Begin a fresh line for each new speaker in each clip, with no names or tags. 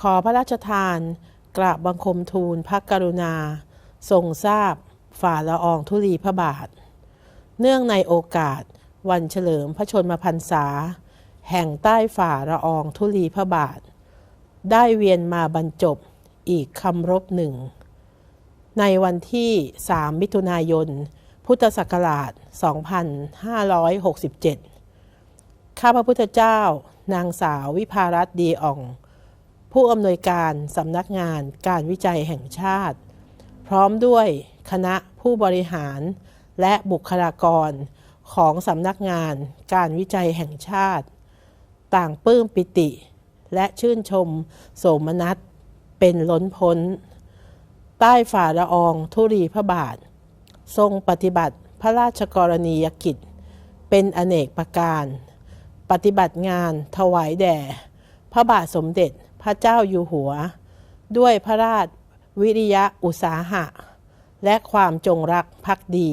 ขอพระราชทาน กราบบังคมทูลพระกรุณา ทรงทราบ ฝ่าละอองธุลีพระบาท เนื่องในโอกาส วันเฉลิมพระชนมพรรษา แห่งใต้ฝ่าละอองธุลีพระบาท ได้เวียนมาบรรจบอีกคำรบหนึ่ง ในวันที่ 3 มิถุนายน พุทธศักราช 2567 ข้าพระพุทธเจ้า นางสาววิภารัตดีอ่อง ผู้อำนวยการสำนักงานการวิจัยแห่งชาติ พร้อมด้วยคณะผู้บริหารและบุคลากรของสำนักงานการวิจัยแห่งชาติ ต่างปลื้มปิติ และชื่นชม โสมนัสเป็นล้นพ้น ใต้ฝ่าละอองธุรีพระบาท ทรงปฏิบัติพระราชกรณียกิจ เป็นอเนกประการ ปฏิบัติงานถวายแด่ พระบาทสมเด็จ ระเจ้าอยู่หัว ด้วยพระราชวิริยะอุตสาหะ และความจงรักภักดี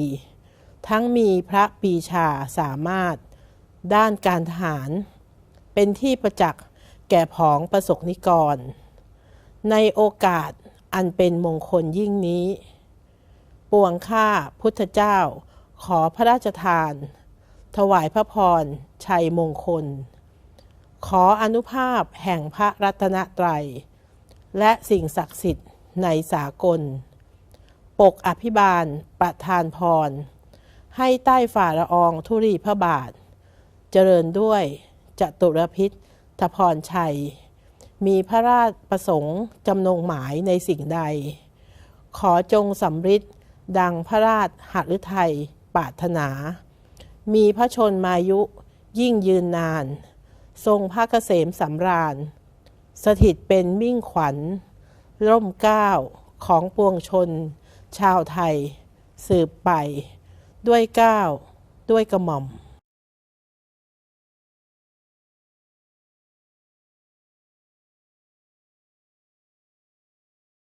ทั้งมีพระปีชาสามารถ ด้านการทหาร เป็นที่ประจักษ์แก่ผองประสบนิกร ในโอกาสอันเป็นมงคลยิ่งนี้ ปวงข้าพุทธเจ้าขอพระราชทาน ถวายพระพรชัยมงคล ขออนุภาพแห่งพระรัตนตรัย และสิ่งศักดิ์สิทธิ์ในสากล ปกอภิบาลประทานพร ให้ใต้ฝ่าละอองธุรีพระบาท เจริญด้วยจตุรพิษทพรชัย มีพระราชประสงค์จำนงหมายในสิ่งใด ขอจงสำริดดังพระราชหฤทัยปรารถนา มีพระชนมายุยิ่งยืนนาน ทรงพระเกษมสำราญ สถิตเป็นมิ่งขวัญ ร่มเก้าของปวงชน ชาวไทย สืบไป ด้วยเก้า ด้วยกระหม่อม